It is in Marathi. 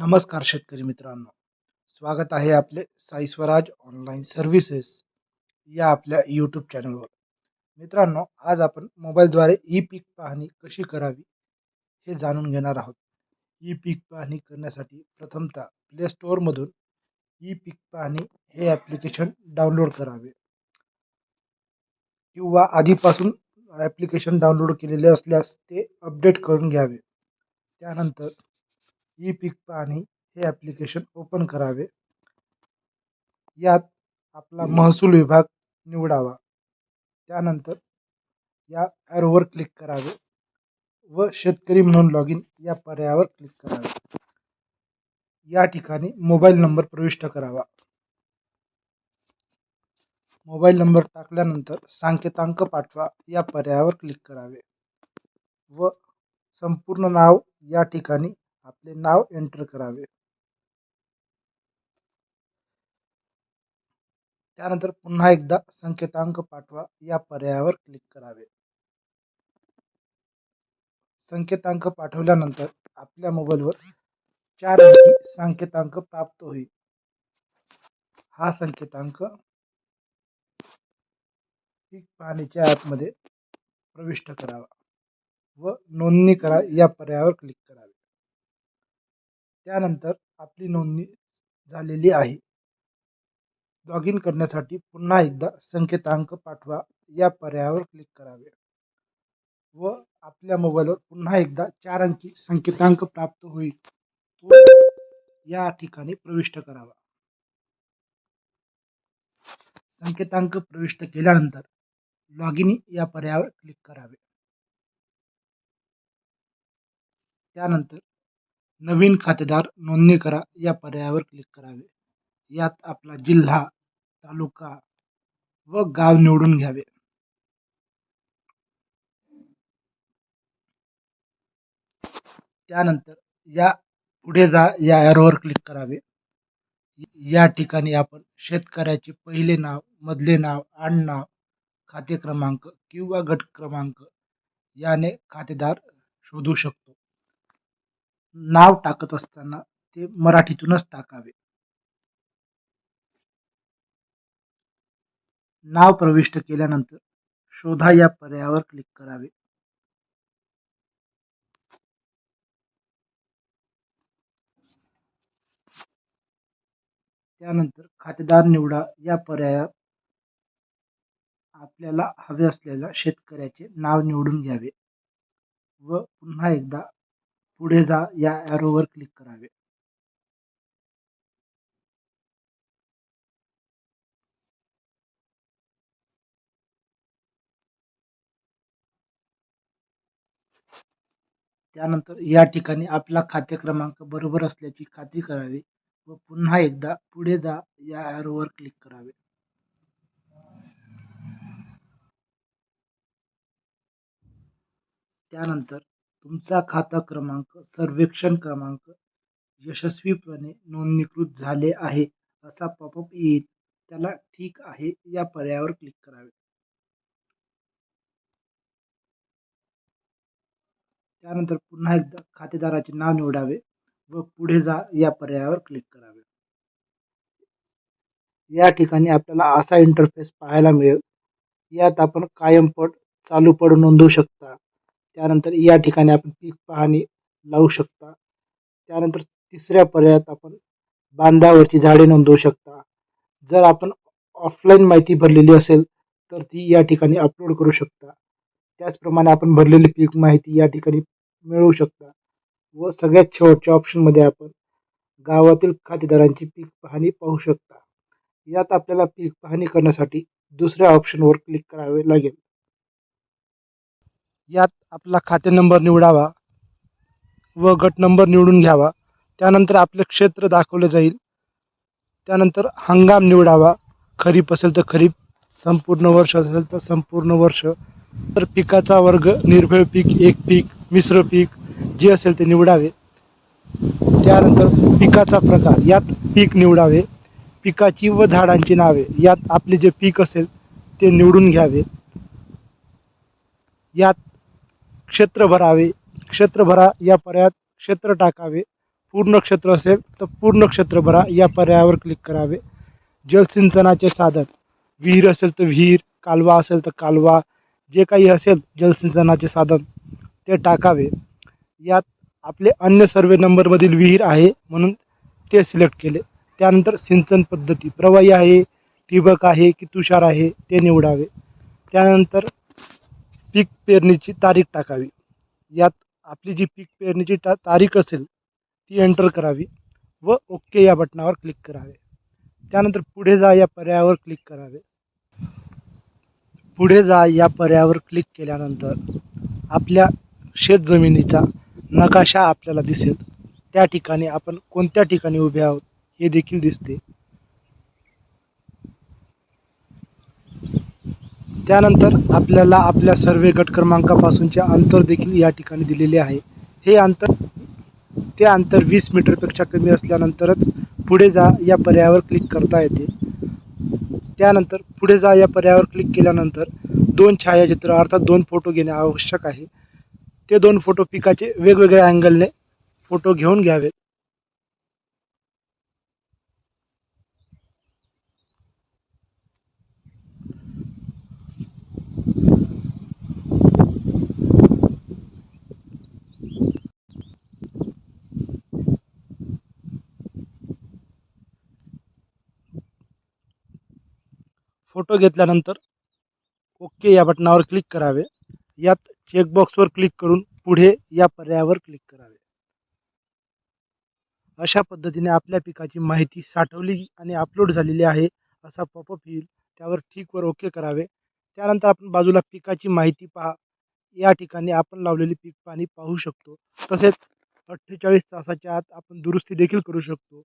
नमस्कार शेतकरी मित्रांनो. स्वागत आहे आपले साई स्वराज ऑनलाईन सर्व्हिसेस या आपल्या यूट्यूब चॅनलवर मित्रांनो आज आपण मोबाईलद्वारे ई पीक पाहणी कशी करावी हे जाणून घेणार आहोत. ई पीक पाहणी करण्यासाठी प्रथमतः प्ले स्टोअरमधून ई पीक पाहणी हे ॲप्लिकेशन डाउनलोड करावे. किंवा आधीपासून ॲप्लिकेशन डाउनलोड केलेले असल्यास ते अपडेट करून घ्यावे. त्यानंतर ई पीक पाहणी हे ॲप्लिकेशन ओपन करावे. यात आपला महसूल विभाग निवडावा. त्यानंतर या ॲरोवर क्लिक करावे व शेतकरी म्हणून लॉग इन या पर्यायावर क्लिक करावे. या ठिकाणी मोबाईल नंबर प्रविष्ट करावा. मोबाईल नंबर टाकल्यानंतर सांकेतांक पाठवा या पर्यायावर क्लिक करावे व संपूर्ण नाव या ठिकाणी आपले नाव एंटर करावे. त्यानंतर पुन्हा एकदा संकेतांक पाठवा या पर्यायावर क्लिक करावे. संकेतांक पाठवल्यानंतर आपल्या मोबाईलवर चार अंकी संकेतांक प्राप्त होईल. हा संकेतांक पीक पाहणीच्या ॲपमध्ये प्रविष्ट करावा व नोंदणी करा या पर्यायावर क्लिक करावे. त्यानंतर आपली नोंदणी झालेली आहे. लॉग इन करण्यासाठी पुन्हा एकदा संकेतांक पाठवा. या पर्यायावर क्लिक करावे. व आपल्या मोबाईलवर पुन्हा एकदा चार अंकी संकेतांक प्राप्त होईल. तो या ठिकाणी प्रविष्ट करावा. संकेतांक प्रविष्ट केल्यानंतर लॉग इन या पर्यायावर क्लिक करावे. त्यानंतर नवीन खातेदार नोंदणी करा या पर्यायावर क्लिक करावे. यात आपला जिल्हा तालुका व गाव निवडून घ्यावे. त्यानंतर या पुढे जा या ॲरोवर क्लिक करावे. या ठिकाणी आपण शेतकऱ्याचे पहिले नाव मधले नाव आडनाव खाते क्रमांक किंवा गट क्रमांक याने खातेदार शोधू शकतो. नाव टाकत असताना ते मराठीतूनच टाकावे. नाव प्रविष्ट केल्यानंतर शोधा या पर्यायावर क्लिक करावे. त्यानंतर खातेदार निवडा या पर्यायात आपल्याला हवे असलेल्या शेतकऱ्याचे नाव निवडून घ्यावे व पुन्हा एकदा पुढे जा या ॲरोवर क्लिक करावे. त्यानंतर या ठिकाणी आपला खाते क्रमांक बरोबर असल्याची खात्री करावी व पुन्हा एकदा पुढे जा या ॲरोवर क्लिक करावे. त्यानंतर तुमचा खाता क्रमांक सर्वेक्षण क्रमांक यशस्वीपणे नोंदणीकृत झाले आहे असा पॉपअप येईल. त्याला ठीक आहे या पर्यायावर क्लिक करावे. त्यानंतर पुन्हा एकदा खातेदाराचे नाव निवडावे व पुढे जा या पर्यायावर क्लिक करावे. या ठिकाणी आपल्याला असा इंटरफेस पाहायला मिळेल यात आपण कायम पट चालू पड नोंदवू शकता. त्यानंतर या ठिकाणी आपण पीक पाहणी लावू शकता. त्यानंतर तिसऱ्या पर्यायात आपण बांधावरची झाडे नोंदवू शकता. जर आपण ऑफलाईन माहिती भरलेली असेल तर ती या ठिकाणी अपलोड करू शकता. त्याचप्रमाणे आपण भरलेली पीक माहिती या ठिकाणी मिळवू शकता. व सगळ्यात शेवटच्या ऑप्शनमध्ये आपण गावातील खातेदारांची पीक पाहणी पाहू शकता. यात आपल्याला पीक पाहणी करण्यासाठी दुसऱ्या ऑप्शनवर क्लिक करावे लागेल. यात आपला खाते नंबर निवडावा व गट नंबर निवडून घ्यावा. त्यानंतर आपले क्षेत्र दाखवलं जाईल. त्यानंतर हंगाम निवडावा. खरीप असेल तर खरीप संपूर्ण वर्ष असेल तर संपूर्ण वर्ष. तर पिकाचा वर्ग निर्भय पीक एक पीक मिश्र पीक जे असेल ते निवडावे. त्यानंतर पिकाचा प्रकार यात पीक निवडावे. पिकाची व झाडांची नावे यात आपले जे पीक असेल ते निवडून घ्यावे. यात क्षेत्र भरावे. क्षेत्र भरा या पर्यायात क्षेत्र टाकावे. पूर्ण क्षेत्र असेल तर पूर्ण क्षेत्र भरा या पर्यायावर क्लिक करावे. जलसिंचनाचे साधन. विहीर असेल तर विहीर कालवा असेल तर कालवा. जे काही असेल जलसिंचनाचे साधन ते टाकावे. यात आपले अन्य सर्वे नंबरमधील विहीर आहे म्हणून ते सिलेक्ट केले. त्यानंतर सिंचन पद्धती. प्रवाही आहे ठिबक आहे की तुषार आहे ते निवडावे. त्यानंतर पीक पेरणीची तारीख टाकावी. यात आपली जी पीक पेरणीची टा तारीख असेल ती एंटर करावी व ओके या बटनावर क्लिक करावे. त्यानंतर पुढे जा या पर्यायावर क्लिक करावे. पुढे जा या पर्यायावर क्लिक केल्यानंतर आपल्या शेतजमिनीचा नकाशा आपल्याला दिसेल. त्या ठिकाणी आपण कोणत्या ठिकाणी उभे आहोत हे देखील दिसते. त्यानंतर आपल्याला आपल्या सर्वे गट क्रमांकापासूनचे अंतर देखील या ठिकाणी दिलेले आहे. हे अंतर ते अंतर वीस मीटरपेक्षा कमी असल्यानंतरच पुढे जा या पर्यायावर क्लिक करता येते. त्यानंतर पुढे जा या पर्यायावर क्लिक केल्यानंतर दोन छायाचित्र अर्थात दोन फोटो घेणे आवश्यक आहे. ते दोन फोटो पिकाचे वेगवेगळ्या अँगलने फोटो घेऊन घ्यावेत. फोटो घेतल्यानंतर ओके या बटनावर क्लिक करावे. यात चेकबॉक्सवर क्लिक करून पुढे या पर्यायावर क्लिक करावे. अशा पद्धतीने आपल्या पिकाची माहिती साठवली आणि अपलोड झालेली आहे असा पॉपअप येईल त्यावर ठीकवर ओके करावे. त्यानंतर आपण बाजूला पिकाची माहिती पहा. या ठिकाणी आपण लावलेली पीक पाणी पाहू शकतो. तसेच अठ्ठेचाळीस तासाच्या आत आपण दुरुस्ती देखील करू शकतो.